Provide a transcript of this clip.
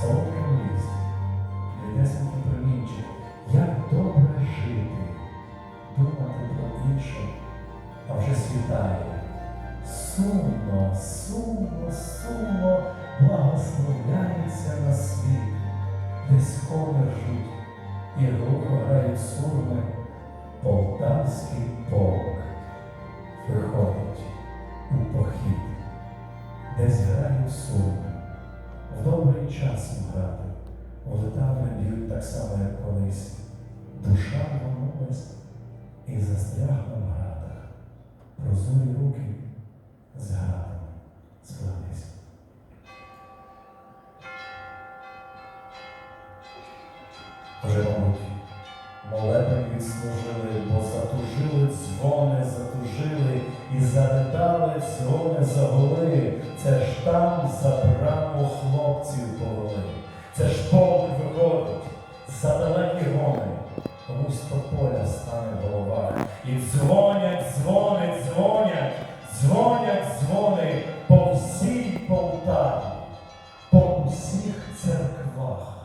солодкому лісі, рідесенький промінчик, як добре жити, думати про інше, а вже світає. Сумно, сумно, сумно благословляється на світ, десь кони і глухо грають сурми, полтавський полк виходить у похід, десь грають сурми, в добрий час їм грати, влетаври б'ють так само, як колись, душа рванулась і застрягла в градах, прозорі руки з градами склались. Вже, мабуть, молебень відслужили, бо затужили дзвони, затужили і заридали дзвони загули. Це ж Бог виходить, за далекі гони, густо поля стане голова. І дзвонять, дзвонять, дзвонять, дзвонять, дзвони по всій Полтаві, по усіх церквах.